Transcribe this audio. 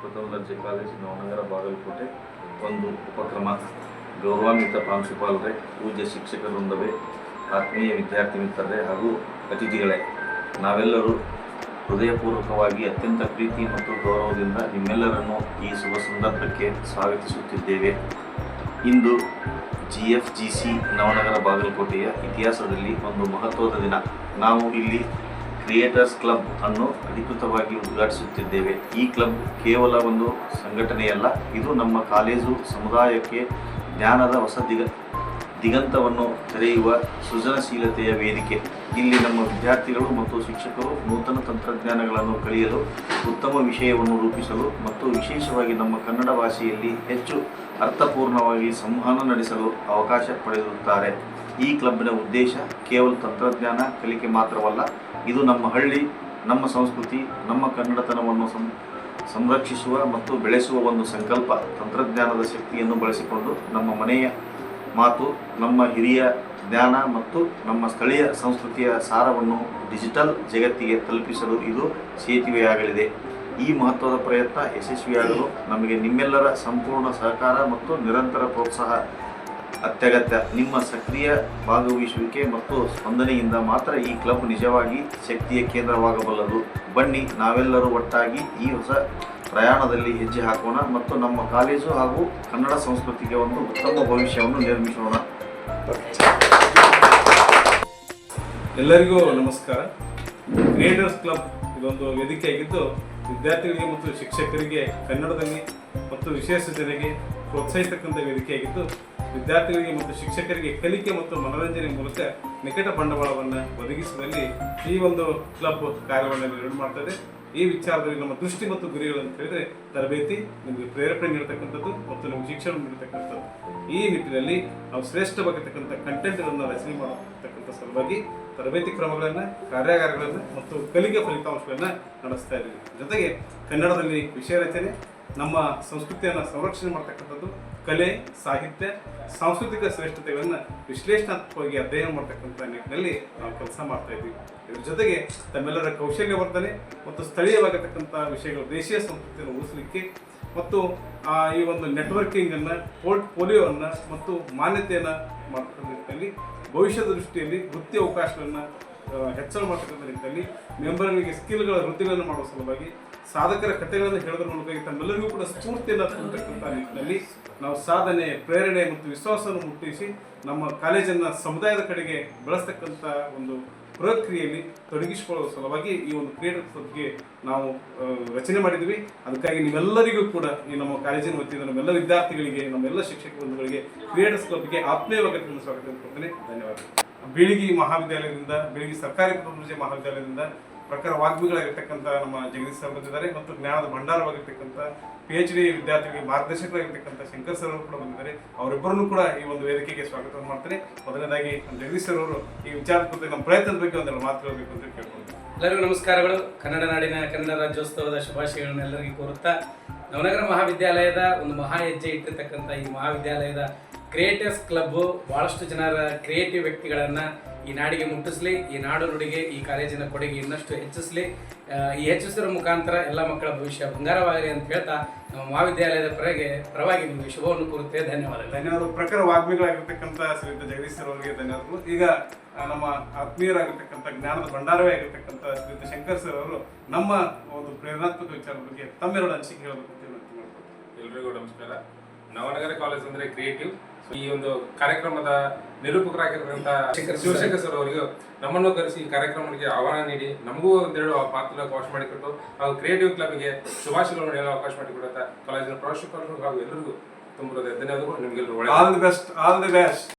ಪ್ರಥಮ ದರ್ಜೆ ಕಾಲೇಜು ನವನಗರ ಬಾಗಲಕೋಟೆ ಒಂದು ಉಪಕ್ರಮ. ಗೌರವಾನ್ವಿತ ಪ್ರಾಂಶುಪಾಲರೇ, ಪೂಜ್ಯ ಶಿಕ್ಷಕ ವೃಂದವೇ ಆತ್ಮೀಯ ವಿದ್ಯಾರ್ಥಿ ಮಿತ್ರರೇ ಹಾಗೂ ಅತಿಥಿಗಳೇ. ನಾವೆಲ್ಲರೂ ಹೃದಯಪೂರ್ವಕವಾಗಿ ಅತ್ಯಂತ ಪ್ರೀತಿ ಮತ್ತು ಗೌರವದಿಂದ ನಿಮ್ಮೆಲ್ಲರನ್ನು ಈ ಶುಭ ಸಂದರ್ಭಕ್ಕೆ ಸ್ವಾಗತಿಸುತ್ತಿದ್ದೇವೆ. ಇಂದು G F G C Navanagar ಬಾಗಲಕೋಟೆಯ ಇತಿಹಾಸದಲ್ಲಿ ಒಂದು ಮಹತ್ವದ ದಿನ. ನಾವು ಇಲ್ಲಿ ಕ್ರಿಯೇಟರ್ಸ್ ಕ್ಲಬ್ ಅನ್ನು ಅಧಿಕೃತವಾಗಿ ಉದ್ಘಾಟಿಸುತ್ತಿದ್ದೇವೆ. ಈ ಕ್ಲಬ್ ಕೇವಲ ಒಂದು ಸಂಘಟನೆಯಲ್ಲ, ಇದು ನಮ್ಮ ಕಾಲೇಜು ಸಮುದಾಯಕ್ಕೆ ಜ್ಞಾನದ ಹೊಸ ದಿಗ, ದಿಗಂತವನ್ನು ತೆರೆಯುವ ಸೃಜನಶೀಲತೆಯ ವೇದಿಕೆ. ಇಲ್ಲಿ ನಮ್ಮ ವಿದ್ಯಾರ್ಥಿಗಳು ಮತ್ತು ಶಿಕ್ಷಕರು ನೂತನ ತಂತ್ರಜ್ಞಾನಗಳನ್ನು ಕಲಿಯಲು ಉತ್ತಮ ವಿಷಯವನ್ನು ರೂಪಿಸಲು ಮತ್ತು ವಿಶೇಷವಾಗಿ ನಮ್ಮ ಕನ್ನಡ ಭಾಷೆಯಲ್ಲಿ ಹೆಚ್ಚು ಅರ್ಥಪೂರ್ಣವಾಗಿ ಸಂವಹನ ನಡೆಸಲು ಅವಕಾಶ ಪಡೆದಿರುತ್ತಾರೆ ಈ ಕ್ಲಬ್ನ ಉದ್ದೇಶ ಕೇವಲ ತಂತ್ರಜ್ಞಾನ ಕಲಿಕೆ ಮಾತ್ರವಲ್ಲ, ಇದು ನಮ್ಮ ಹಳ್ಳಿ, ನಮ್ಮ ಸಂಸ್ಕೃತಿ, ನಮ್ಮ ಕನ್ನಡತನವನ್ನು ಸಂ, ಸಂರಕ್ಷಿಸುವ ಮತ್ತು ಬೆಳೆಸುವ ಒಂದು ಸಂಕಲ್ಪ, ತಂತ್ರಜ್ಞಾನದ ಶಕ್ತಿಯನ್ನು ಬಳಸಿಕೊಂಡು ನಮ್ಮ ಮನೆಯ ಮಾತು, ನಮ್ಮ ಹಿರಿಯ ಜ್ಞಾನ ಮತ್ತು ನಮ್ಮ ಸ್ಥಳೀಯ ಸಂಸ್ಕೃತಿಯ ಸಾರವನ್ನು ಡಿಜಿಟಲ್ ಜಗತ್ತಿಗೆ ತಲುಪಿಸಲು ಇದು ಸೇತುವೆಯಾಗಲಿದೆ. ಈ ಮಹತ್ವದ ಪ್ರಯತ್ನ ಯಶಸ್ವಿಯಾಗಲು ನಮಗೆ ನಿಮ್ಮೆಲ್ಲರ ಸಂಪೂರ್ಣ ಸಹಕಾರ ಮತ್ತು ನಿರಂತರ ಪ್ರೋತ್ಸಾಹ ಅತ್ಯಗತ್ಯ. ನಿಮ್ಮ ಸಕ್ರಿಯ ಭಾಗವಹಿಸುವಿಕೆ ಮತ್ತು ಸ್ಪಂದನೆಯಿಂದ ಮಾತ್ರ ಈ ಕ್ಲಬ್ ನಿಜವಾಗಿ ಶಕ್ತಿಯ ಕೇಂದ್ರವಾಗಬಲ್ಲದು. ಬನ್ನಿ, ನಾವೆಲ್ಲರೂ ಒಟ್ಟಾಗಿ ಈ ಹೊಸ ಪ್ರಯಾಣದಲ್ಲಿ ಹೆಜ್ಜೆ ಹಾಕೋಣ ಮತ್ತು ನಮ್ಮ ಕಾಲೇಜು ಹಾಗೂ ಕನ್ನಡ ಸಂಸ್ಕೃತಿಗೆ ಒಂದು ಉತ್ತಮ ಭವಿಷ್ಯವನ್ನು ನಿರ್ಮಿಸೋಣ. ಎಲ್ಲರಿಗೂ ನಮಸ್ಕಾರ. ಕ್ರಿಯೇಟರ್ಸ್ ಕ್ಲಬ್ ಇದೊಂದು ವೇದಿಕೆಯಾಗಿದ್ದು, ವಿದ್ಯಾರ್ಥಿಗಳಿಗೆ ಮತ್ತು ಶಿಕ್ಷಕರಿಗೆ ಕನ್ನಡದಲ್ಲಿ ಮತ್ತು ವಿಶೇಷ ಜನರಿಗೆ ಪ್ರೋತ್ಸಾಹಿಸತಕ್ಕಂಥ ವೇದಿಕೆಯಾಗಿದ್ದು ವಿದ್ಯಾರ್ಥಿಗಳಿಗೆ ಮತ್ತು ಶಿಕ್ಷಕರಿಗೆ ಕಲಿಕೆ ಮತ್ತು ಮನೋರಂಜನೆ ಮೂಲಕ ನಿಕಟ ಬಂಡವಾಳವನ್ನು ಒದಗಿಸುವಲ್ಲಿ ಈ ಒಂದು ಕ್ಲಬ್ ಕಾರ್ಯವನ್ನು ನಿರ್ವಹಣೆ ಮಾಡ್ತದೆ. ಈ ವಿಚಾರದಲ್ಲಿ ನಮ್ಮ ದೃಷ್ಟಿ ಮತ್ತು ಗುರಿಗಳು ಅಂತ ಹೇಳಿದ್ರೆ ತರಬೇತಿ, ನಿಮಗೆ ಪ್ರೇರಣೆ ನೀಡತಕ್ಕಂಥದ್ದು ಮತ್ತು ನಿಮಗೆ ಶಿಕ್ಷಣ ನೀಡತಕ್ಕಂಥದ್ದು. ಈ ನಿಟ್ಟಿನಲ್ಲಿ ನಾವು ಶ್ರೇಷ್ಠವಾಗಿರ್ತಕ್ಕಂಥ ಕಂಟೆಂಟ್ಗಳನ್ನು ರಚನೆ ಮಾಡತಕ್ಕಂಥ ಸಲುವಾಗಿ ತರಬೇತಿ ಕ್ರಮಗಳನ್ನು, ಕಾರ್ಯಾಗಾರಗಳನ್ನು ಮತ್ತು ಕಲಿಕೆ ಫಲಿತಾಂಶಗಳನ್ನು ನಡೆಸ್ತಾ ಇದ್ದೀವಿ. ಜೊತೆಗೆ ಕನ್ನಡದಲ್ಲಿ ವಿಷಯ ರಚನೆ ನಮ್ಮ ಸಂಸ್ಕೃತಿಯನ್ನು ಸಂರಕ್ಷಣೆ ಮಾಡ್ತಕ್ಕಂಥದ್ದು ಕಲೆ, ಸಾಹಿತ್ಯ, ಸಾಂಸ್ಕೃತಿಕ ಶ್ರೇಷ್ಠತೆಗಳನ್ನು ವಿಶ್ಲೇಷಣಾತ್ಮಕವಾಗಿ ಅಧ್ಯಯನ ಮಾಡ್ತಕ್ಕಂಥ ನಿಟ್ಟಿನಲ್ಲಿ ನಾವು ಕೆಲಸ ಮಾಡ್ತಾ ಇದ್ದೀವಿ. ಇದ್ರ ಜೊತೆಗೆ ತಮ್ಮೆಲ್ಲರ ಕೌಶಲ್ಯವರ್ಧನೆ ಮತ್ತು ಸ್ಥಳೀಯವಾಗಿರ್ತಕ್ಕಂಥ ವಿಷಯಗಳು, ದೇಶೀಯ ಸಂಸ್ಕೃತಿಯನ್ನು ಉಳಿಸಲಿಕ್ಕೆ ಮತ್ತು ಈ ಒಂದು ನೆಟ್ವರ್ಕಿಂಗ್ ಅನ್ನ ಪೋರ್ಟ್ ಪೋಲಿಯೋವನ್ನು ಮತ್ತು ಮಾನ್ಯತೆಯನ್ನು ಮಾಡ್ತಕ್ಕಂಥ ನಿಟ್ಟಿನಲ್ಲಿ ಭವಿಷ್ಯದ ದೃಷ್ಟಿಯಲ್ಲಿ ವೃತ್ತಿ ಅವಕಾಶಗಳನ್ನು ಹೆಚ್ಚಳ ಮಾಡ್ತಕ್ಕಂಥ ನಿಟ್ಟಿನಲ್ಲಿ ಮೆಂಬರ್ಗಳಿಗೆ ಸ್ಕಿಲ್ಗಳ ವೃತ್ತಿಗಳನ್ನು ಮಾಡುವ ಸಲುವಾಗಿ ಸಾಧಕರ ಕಥೆಗಳನ್ನು ಹೇಳೋದ್ರ ಮೂಲಕ ತಮ್ಮೆಲ್ಲರಿಗೂ ಕೂಡ ಸ್ಫೂರ್ತಿಯನ್ನು ತುಂಬತಕ್ಕಂಥ ನಿಟ್ಟಿನಲ್ಲಿ ನಾವು ಸಾಧನೆ, ಪ್ರೇರಣೆ ಮತ್ತು ವಿಶ್ವಾಸವನ್ನು ಮುಟ್ಟಿಸಿ ನಮ್ಮ ಕಾಲೇಜನ್ನು ಸಮುದಾಯದ ಕಡೆಗೆ ಬಳಸ್ತಕ್ಕಂಥ ಒಂದು ಪ್ರಕ್ರಿಯೆಯಲ್ಲಿ ತೊಡಗಿಸಿಕೊಳ್ಳುವ ಸಲುವಾಗಿ ಈ ಒಂದು ಕ್ರೀಡಾ ಬಗ್ಗೆ ನಾವು ರಚನೆ ಮಾಡಿದ್ವಿ ಅದಕ್ಕಾಗಿ ನೀವೆಲ್ಲರಿಗೂ ಕೂಡ ಈ ನಮ್ಮ ಕಾಲೇಜಿನ ವತಿಯಿಂದ ನಮ್ಮೆಲ್ಲ ವಿದ್ಯಾರ್ಥಿಗಳಿಗೆ, ನಮ್ಮೆಲ್ಲ ಶಿಕ್ಷಕ ಬಂಧುಗಳಿಗೆ ಕ್ರೀಡಾ ಕ್ಲಬ್ಗೆ ಆತ್ಮೀಯವಾಗಿ ಸ್ವಾಗತ ಕೊಡ್ತೇನೆ ಧನ್ಯವಾದಗಳು. ಬೀಳಿಗಿ ಮಹಾವಿದ್ಯಾಲಯದಿಂದ, ಬೀಳಿಗಿ ಸರ್ಕಾರಿ ದರ್ಜೆ ಮಹಾವಿದ್ಯಾಲಯದಿಂದ ಪ್ರಕಾರ ವಾಗ್ಮಿಗಳಾಗಿರ್ತಕ್ಕಂಥ ನಮ್ಮ ಜಗದೀಶ್ ಸರ್ ಬಂದಿದ್ದಾರೆ ಮತ್ತು ಜ್ಞಾನದ ಭಂಡಾರವಾಗಿರ್ತಕ್ಕಂಥ ಪಿ ಎಚ್ ಡಿ ವಿದ್ಯಾರ್ಥಿಗಳಿಗೆ ಮಾರ್ಗದರ್ಶಕರಾಗಿರ್ತಕ್ಕಂಥ ಶಂಕರ್ ಸರ್ ಅವರು ಕೂಡ ಬಂದಿದ್ದಾರೆ. ಅವರಿಬ್ಬರನ್ನು ಕೂಡ ಈ ಒಂದು ವೇದಿಕೆಗೆ ಸ್ವಾಗತ ಮಾಡ್ತಾರೆ ಮೊದಲನೇದಾಗಿ ಜಗದೀಶ್ ಸರ್ ಅವರು ಈ ವಿಚಾರದ ಕುರಿತು ನಮ್ಮ ಪ್ರಯತ್ನದ ಬಗ್ಗೆ ಒಂದೆರಡು ಮಾತುಗಳಬೇಕು ಅಂತ ಕೇಳ್ಕೊಂಡು ಎಲ್ಲರಿಗೂ ನಮಸ್ಕಾರಗಳು. ಕನ್ನಡ ನಾಡಿನ ಕನ್ನಡ ರಾಜ್ಯೋತ್ಸವದ ಶುಭಾಶಯಗಳನ್ನು ಎಲ್ಲರಿಗೂ ಕೋರುತ್ತಾ, ನವನಗರ ಮಹಾವಿದ್ಯಾಲಯದ ಒಂದು ಮಹಾ ಹೆಜ್ಜೆ ಇಟ್ಟಿರ್ತಕ್ಕಂಥ ಈ ಮಹಾವಿದ್ಯಾಲಯದ ಕ್ರಿಯೇಟರ್ಸ್ ಕ್ಲಬ್ ಬಹಳಷ್ಟು ಜನರ ಕ್ರಿಯೇಟಿವ್ ವ್ಯಕ್ತಿಗಳನ್ನು ಈ ನಾಡಿಗೆ ಮುಟ್ಟಿಸ್ಲಿ ಈ ನಾಡು ನುಡಿಗೆ ಈ ಕಾಲೇಜಿನ ಕೊಡುಗೆ ಇನ್ನಷ್ಟು ಹೆಚ್ಚಿಸಲಿ. ಈ ಹೆಚ್ಚಿಸಿದ ಮುಖಾಂತರ ಎಲ್ಲ ಮಕ್ಕಳ ಭವಿಷ್ಯ ಬಂಗಾರವಾಗಲಿ ಅಂತ ಹೇಳ್ತಾ ನಮ್ಮ ಮಹಾವಿದ್ಯಾಲಯದ ಪರವಾಗಿ ಪರವಾಗಿ ನಿಮಗೆ ಶುಭವನ್ನು ಕೋರುತ್ತೇವೆ. ಧನ್ಯವಾದಗಳು. ಧನ್ಯವಾದ ಪ್ರಖರ ವಾಗ್ಮಿಗಳಾಗಿರ್ತಕ್ಕಂಥ ಶ್ರೀಯುತ ಜಗದೀಶ್ ಸರ್ ಅವರಿಗೆ ಧನ್ಯವಾದಗಳು. ಈಗ ನಮ್ಮ ಆತ್ಮೀಯರಾಗಿರ್ತಕ್ಕಂಥ ಜ್ಞಾನದ ಭಂಡಾರವೇ ಆಗಿರ್ತಕ್ಕಂಥ ಶ್ರೀಯುತ ಶಂಕರ್ ಸರ್ ಅವರು ನಮ್ಮ ಒಂದು ಪ್ರೇರಣಾತ್ಮಕ ವಿಚಾರದ ಬಗ್ಗೆ ತಮ್ಮೆರಡು ಅನಿಸಿಕೆ ಹೇಳಬೇಕು ಅಂತ ವಿನಂತಿ ಮಾಡ್ಕೊಳ್ತೀನಿ. ಎಲ್ರಿಗೂ ನಮಸ್ಕಾರ. ನವನಗರ ಕಾಲೇಜ್ ಅಂದ್ರೆ ಕ್ರಿಯೇಟಿವ್ ಈ ಒಂದು ಕಾರ್ಯಕ್ರಮದ ನಿರೂಪಕರಾಗಿರ್ತಕ್ಕಂಥ ಶಿವಶೇಖರ್ ಸರ್ ಅವರಿಗೂ ನಮ್ಮನ್ನು ಕರೆಸಿ ಈ ಕಾರ್ಯಕ್ರಮಕ್ಕೆ ಆಹ್ವಾನ ನೀಡಿ. ನಮಗೂ ಒಂದೆರಡು ಪಾತ್ರ ಅವಕಾಶ ಮಾಡಿಕೊಟ್ಟು, ಹಾಗೂ ಕ್ರಿಯೇಟಿವ್ ಕ್ಲಬ್ಗೆ ಶುಭಾಶಯಗಳನ್ನು ಹೇಳಲು ಅವಕಾಶ ಮಾಡಿಕೊಡುತ್ತಾ ಕಾಲೇಜಿನ ಪ್ರಾಂಶುಪಾಲರು ಹಾಗೂ ಎಲ್ಲರಿಗೂ ತುಂಬ ಧನ್ಯವಾದಗಳು. ನಿಮಗೆಲ್ಲರೂ all the best all the best